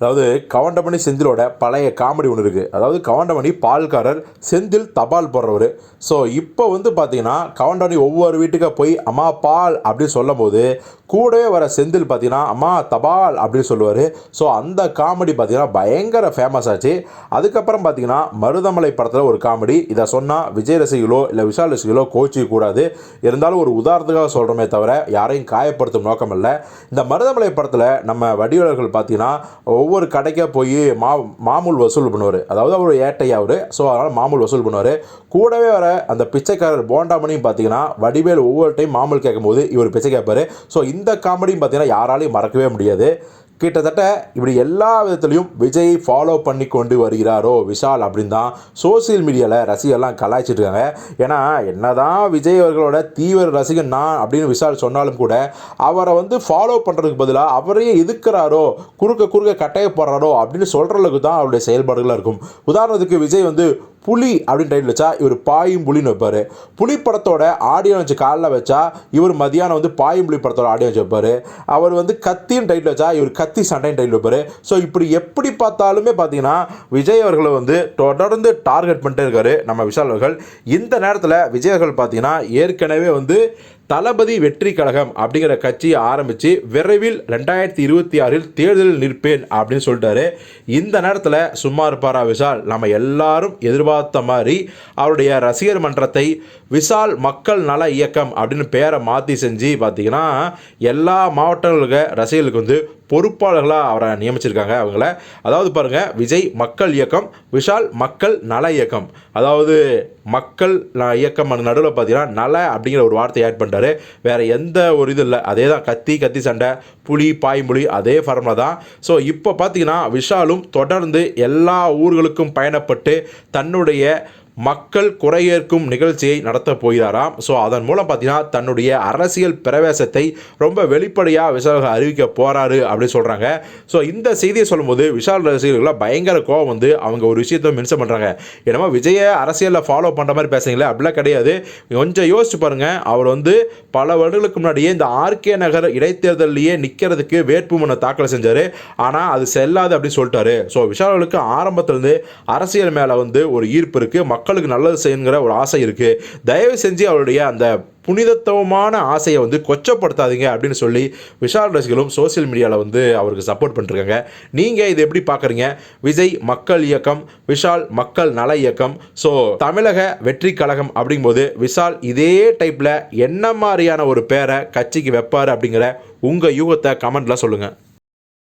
அதாவது கவண்டமணி செந்திலோட பழைய காமெடி ஒன்று இருக்குது அதாவது கவண்டமணி பால்காரர் செந்தில் தபால் போடுறவர். ஸோ இப்போ வந்து பார்த்தீங்கன்னா கவண்டமணி ஒவ்வொரு வீட்டுக்கு போய் அம்மா பால் அப்படின்னு சொல்லும்போது கூடவே வர செந்தில் பார்த்தீங்கன்னா அம்மா தபால் அப்படின்னு சொல்லுவார். ஸோ அந்த காமெடி பார்த்தீங்கன்னா பயங்கர ஃபேமஸ் ஆச்சு. அதுக்கப்புறம் பார்த்தீங்கன்னா மருதமலை படத்தில் ஒரு காமெடி. இதை சொன்னால் விஜய் ரசிகளோ இல்லை விஷால் ரசிகளோ கோச்சிக்க கூடாது. இருந்தாலும் ஒரு உதாரணத்துக்காக சொல்கிறோமே தவிர யாரையும் காயப்படுத்தும் நோக்கம் இல்லை. இந்த மருதமலை படத்தில் நம்ம வடிவலர்கள் பார்த்தீங்கன்னா ஒவ்வொரு கடைக்காக போய் மா மாமூல் வசூல் பண்ணுவார். அதாவது அவர் ஏட்டை அவர் ஸோ அதனால் மாமூல் வசூல் பண்ணுவார். கூடவே வர அந்த பிச்சைக்காரர் போண்டாமணியும் பார்த்தீங்கன்னா வடிவேல் ஒவ்வொரு டைம் மாமூல் கேட்கும்போது இவர் பிச்சை கேட்பார் ஸோ இந்த காமெடியும் பார்த்தீங்கன்னா யாராலையும் மறக்கவே முடியாது. கிட்டத்தட்ட இப்படி எல்லா விதத்துலையும் விஜய் ஃபாலோ பண்ணி கொண்டு வருகிறாரோ விஷால் அப்படின்னு தான் சோசியல் மீடியாவில் ரசிகர்லாம் கலாய்ச்சிட்டு இருக்காங்க. ஏன்னா என்னதான் விஜய் அவர்களோட தீவிர ரசிகன் நான் அப்படின்னு விஷால் சொன்னாலும் கூட அவரை வந்து ஃபாலோ பண்ணுறதுக்கு பதிலாக அவரையே எதுக்குறாரோ குறுக்க குறுக்க கட்டைய போடுறாரோ அப்படின்னு சொல்கிற அளவுக்கு தான் அவருடைய செயல்பாடுகளாக இருக்கும். உதாரணத்துக்கு விஜய் வந்து புலி அப்படின்னு டைட்டில் வச்சா இவர் பாயும் புலின்னு வைப்பார். புலி படத்தோட ஆடியோ வச்சு காலைல வச்சா இவர் மதியானம் வந்து பாயும் புலி படத்தோட ஆடியோ வச்சு வைப்பார். அவர் வந்து கத்தின்னு டைட்டில் வச்சா இவர் கத்தி சண்டைன்னு டைட்டில் வைப்பார். ஸோ இப்படி எப்படி பார்த்தாலுமே பார்த்தீங்கன்னா விஜய் அவர்களை வந்து தொடர்ந்து டார்கெட் பண்ணிட்டே இருக்காரு நம்ம விஷால் அவர்கள். இந்த நேரத்தில் விஜய் அவர்கள் பார்த்தீங்கன்னா ஏற்கனவே வந்து தளபதி வெற்றி கழகம் அப்படிங்கிற கட்சியை ஆரம்பித்து விரைவில் ரெண்டாயிரத்தி இருபத்தி ஆறில் தேர்தலில் நிற்பேன் அப்படின்னு சொல்லிட்டாரு. இந்த நேரத்தில் சும்மா இருப்பாரா விஷால்? நம்ம எல்லாரும் எதிர்பார்த்த மாதிரி அவருடைய ரசிகர் மன்றத்தை விஷால் மக்கள் நல இயக்கம் அப்படின்னு பேரை மாற்றி செஞ்சு பார்த்தீங்கன்னா எல்லா மாவட்டங்களுக்கு ரசிகர்களுக்கு வந்து பொறுப்பாளர்களாக அவரை நியமிச்சிருக்காங்க அவங்கள. அதாவது பாருங்கள் விஜய் மக்கள் இயக்கம் விஷால் மக்கள் நல இயக்கம். அதாவது மக்கள் இயக்கம் அந்த நடுவில் பார்த்தீங்கன்னா நல அப்படிங்கிற ஒரு வார்த்தையை ஆட் பண்ணிட்டாரு வேறு எந்த ஒரு இது இல்லை. அதே தான் கத்தி கத்தி சண்டை புலி பாய்மொழி அதே ஃபார்மில் தான். ஸோ இப்போ பார்த்தீங்கன்னா விஷாலும் தொடர்ந்து எல்லா ஊர்களுக்கும் பயணப்பட்டு தன்னுடைய மக்கள் குறையேற்கும் நிகழ்ச்சியை நடத்த போகிறாராம். ஸோ அதன் மூலம் பார்த்தீங்கன்னா தன்னுடைய அரசியல் பிரவேசத்தை ரொம்ப வெளிப்படையாக விஷால் அறிவிக்க போகிறாரு அப்படின்னு சொல்கிறாங்க ஸோ இந்த செய்தியை சொல்லும்போது விஷால் ரசிகர்கள்லாம் பயங்கர கோவம் வந்து அவங்க ஒரு விஷயத்தை மென்ஷன் பண்ணுறாங்க என்னமோ விஜயை அரசியலில் ஃபாலோ பண்ணுற மாதிரி பேசுறீங்களே அப்படிலாம் கிடையாது. கொஞ்சம் யோசிச்சு பாருங்கள் அவர் வந்து பல வருடங்களுக்கு முன்னாடியே இந்த ஆர்கே நகர் இடைத்தேர்தலையே நிற்கிறதுக்கு வேட்புமனு தாக்கல் செஞ்சார். ஆனால் அது செல்லாது அப்படின்னு சொல்லிட்டாரு. ஸோ விஷால்களுக்கு ஆரம்பத்திலேருந்து அரசியல் மேலே வந்து ஒரு ஈர்ப்பு இருக்குது மக்களுக்கு நல்லது செய்யுங்கிற ஒரு ஆசை இருக்குது தயவு செஞ்சு அவருடைய அந்த புனிதத்துவமான ஆசையை வந்து கொச்சப்படுத்தாதீங்க அப்படின்னு சொல்லி விஷால் ரசிகர்களும் சோஷியல் மீடியாவில் வந்து அவருக்கு சப்போர்ட் பண்ணிருக்காங்க. நீங்கள் இதை எப்படி பார்க்குறீங்க விஜய் மக்கள் இயக்கம் விஷால் மக்கள் நல இயக்கம். ஸோ தமிழக வெற்றி கழகம் அப்படிங்கும்போது விஷால் இதே டைப்பில் என்ன மாதிரியான ஒரு பேரை கட்சிக்கு வைப்பார் அப்படிங்கிற உங்கள் யூகத்தை கமெண்ட்டில் சொல்லுங்கள்